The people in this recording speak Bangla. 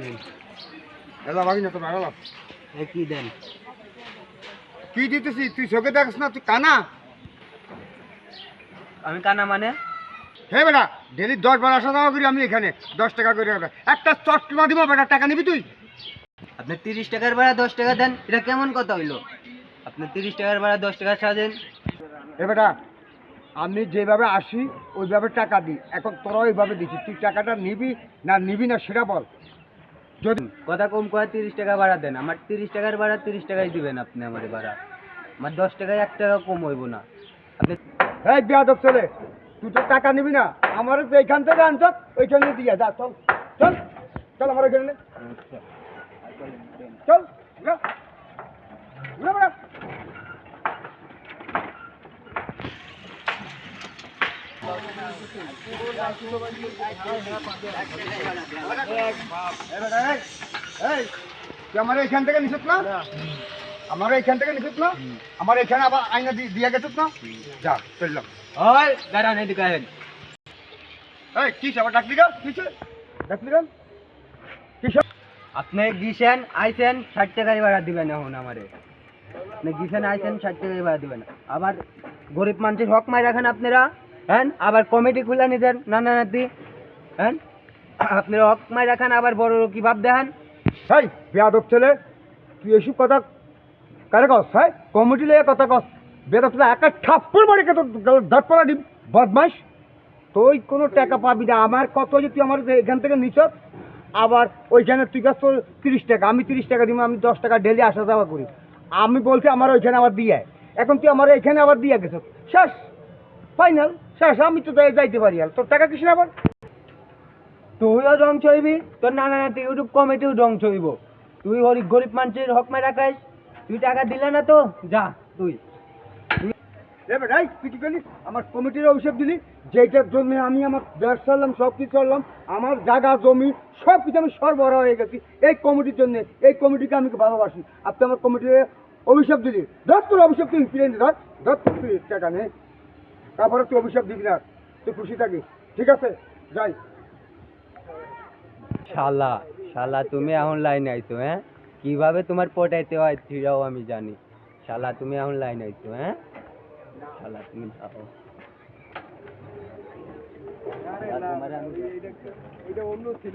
দিন। এলা না তো এ কি দেন? কি দিতেছি তুই চোখে দেখিস না তুই কানা। আমি কানা মানে? হে বেটা ডেলি দশ বার আসা যাওয়া করি আমি এখানে দশ টাকা করে একটা চট্টমা দিব বেটা টাকা নিবি তুই? আপনি তিরিশ টাকার ভাড়া দশ টাকা দেন এটা কেমন কথা হইল? আপনি তিরিশ টাকার ভাড়া দশ টাকা সাজেন হে বেটা আমি যেভাবে আসি ওইভাবে টাকা দিই। এখন তোরা ওইভাবে দিচ্ছি তুই টাকাটা নিবি না নিবি না সেটা বল। যদি কথা কম করে তিরিশ টাকা ভাড়া দেন। আমার তিরিশ টাকার ভাড়া তিরিশ টাকাই দিবেন আপনি আমার ভাড়া। আমার দশ টাকায় এক টাকা কম হইব না। আপনি এই বিয়াদব চলে তুই তো টাকা নিবি না। আমার তো এইখান থেকে আনছ ওইখানে দিয়ে যা। চল চল চল আমার ওইখানে চল যা। উড়ে বেড়া। এই বেটা, এই, এই, তুই আমার এইখান থেকে নিছিস না? আমার এইখান থেকে নিছিস না? আমার এখানে আবার আইনা দিয়ে গেছিস না? যা চললাম ওই দাঁড়ান এদিকে আহেন। এই কি আবার ডাকলি গা কিসে ডাকলি গা আপনি গিয়েছেন আইছেন ষাট টাকায় ভাড়া দিবেন এখন আমারে। আপনি গিয়েছেন আইছেন ষাট টাকায় ভাড়া দিবেন। আবার গরিব মানুষের হক মাই রাখেন আপনারা। হ্যাঁ? আবার কমিটি খুলে নিতেন নানা নাতি হ্যাঁ? আপনি হক মাই রাখেন, আবার বড় কি ভাব দেখান। এই বেয়াদব ছেলে, তুই এসব কথা কারে কস হ্যাঁ কমিটি লেগে কথা কস। বেয়াদব ছেলে একা ঠাপ্পর মারি কে তোর দাঁত পড়া বদমাস তুই কোনো টাকা পাবি না। আমার কত যে তুই আমার এখান থেকে নিছ, আবার ওইখানে তুই কাছ তোর তিরিশ টাকা, আমি তিরিশ টাকা দিব, আমি দশ টাকা ডেলি আসা যাওয়া করি। আমি বলছি আমার ওইখানে আবার দিয়ে। এখন তুই আমার এখানে আবার দিয়ে গেছ। শেষ ফাইনাল শেষ, আমি তো যাই- যাইতে পারি আর। তোর টাকা কিসের আবার? তুইও ধ্বংস হইবি, তোর নানা নাতি ইউটিউব কমিটিও ধ্বংস হইব। তুই গরিব গরিব মানুষের হক মাই রাখাইস তুই টাকা দিলে না তো? যা, তুই। করলি? আমার কমিটির অভিষেক দিলি যেটার জন্য আমি আমার ব্যবসা করলাম সব কিছু করলাম আমার জায়গা, জমি সব কিছু আমি সরবরাহ হয়ে গেছি। এই কমিটির জন্য, এই কমিটিকে আমি ভালোবাসি। তুই আমার কমিটির অভিষেক দিলি। ধর তোর অভিষেক, তুই ফিরে ধর। তুই টাকা নে। তারপরে তুই অভিশাপ দিবি না তুই খুশি থাকিস। ঠিক আছে? যাই। শালা শালা তুমি এখন লাইনে আইছো হ্যাঁ? কীভাবে তোমার পটাইতে হয় সেটাও আমি জানি। শালা তুমি এখন লাইনে আইছো হ্যাঁ? শালা তুমি যাও। আমি- এটা অন্য ছিল